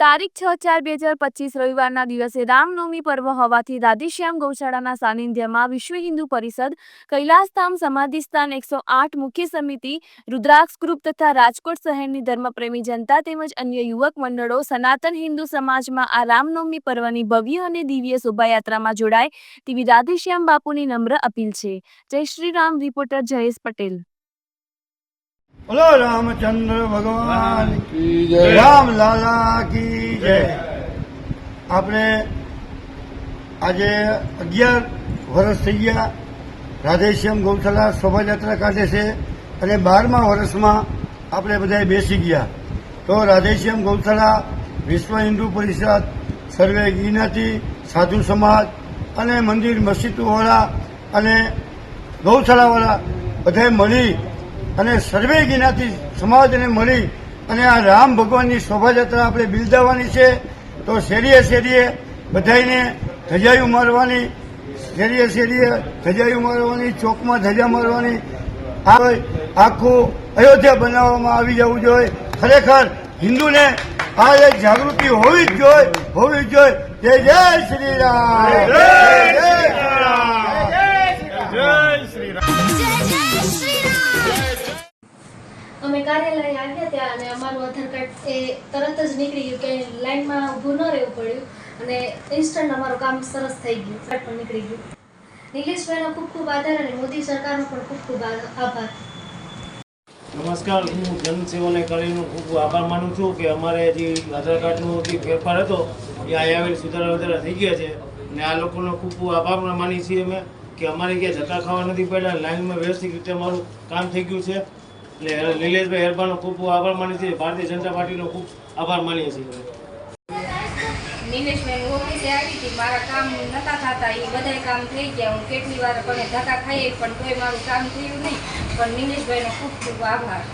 તારીખ છ ચાર બે હજાર પચીસ રવિવારના દિવસે રામનવમી પર્વ હોવાથી રાધેશ્યામ ગૌશાળાના સાનિધ્યમાં વિશ્વ હિન્દુ પરિષદ, કૈલાસધામ સમાધિસ્થાન એકસો આઠ મુખ્ય સમિતિ, રુદ્રાક્ષ ગ્રુપ તથા રાજકોટ શહેરની ધર્મપ્રેમી જનતા તેમજ અન્ય યુવક મંડળો, સનાતન હિન્દુ સમાજમાં આ રામનવમી પર્વની ભવ્ય અને દિવ્ય શોભાયાત્રામાં જોડાય તેવી રાધેશ્યામ બાપુની નમ્ર અપીલ છે. જય શ્રી રામ, રિપોર્ટર જયેશ પટેલ. બોલો રામચંદ્ર ભગવાન રામ લાલા કી જય. આપણે આજે અગિયાર વર્ષ થઈ ગયા. રાધેશ્યામ ગૌશાળા શોભાયાત્રા કાઢે છે અને બારમા વર્ષમાં આપણે બધાએ બેસી ગયા. તો રાધેશ્યામ ગૌશાળા વિશ્વ હિન્દુ પરિષદ સર્વે જ્ઞાતિ સાધુ સમાજ અને મંદિર મસ્જિદવાળા અને ગૌશાળાવાળા બધાએ મળી અને સર્વે જ્ઞાતિ સમાજને મળી અને આ રામ ભગવાનની શોભાયાત્રા આપણે બિરદાવવાની છે. તો શેરીએ શેરીએ બધાને ધજાયું મારવાની શેરીએ શેરીએ ધજાયું મારવાની ચોકમાં ધજા મારવાની. આ આખું અયોધ્યા બનાવવામાં આવી જવું જોઈએ. ખરેખર હિન્દુને આ એક જાગૃતિ હોવી જ જોઈએ હોવી જ જોઈએ. જય જય શ્રી રામ. અમે કાર્યાલય આવ્યા ત્યાં અને અમારું આધાર કાર્ડ એ તરત જ નીકળી ગયું કે લાઈનમાં ઊભું ન રહેવું પડ્યું અને ઇન્સ્ટન્ટ અમારું કામ સરસ થઈ ગયું. કાર્ડ પણ નીકળી ગયું. નિલેશભાઈનો ખૂબ ખૂબ આભાર અને મોદી સરકારનો પણ ખૂબ ખૂબ આભાર. નમસ્કાર, હું જનસેવાને કરીને ખૂબ આભાર માનું છું કે અમારે જે આધાર કાર્ડનો જે ફેરફાર હતો, એ આયાવેલ સુધારા વધારા થઈ ગયા છે અને આ લોકોનો ખૂબ ખૂબ આભાર માની છીએ અમે કે અમારે ક્યાંય ધક્કા ખાવા નથી પડ્યા, લાઈનમાં વ્યવસ્થિત રીતે અમારું કામ થઈ ગયું છે. એટલે નિલેશભાઈ હેરબાનો ખૂબ આભાર માની છીએ. ભારતીય જનતા પાર્ટીનો ખૂબ આભાર માનીએ છીએ. નિલેશભાઈ ઓફિસે આવી હતી. મારા કામ નતા થતા. એ બધા કામ થઈ ગયા. હું કેટલી વાર પણ ધક્કા ખાઈએ પણ કોઈ મારું કામ થયું નહીં. પણ નિલેશભાઈનો ખૂબ ખૂબ આભાર.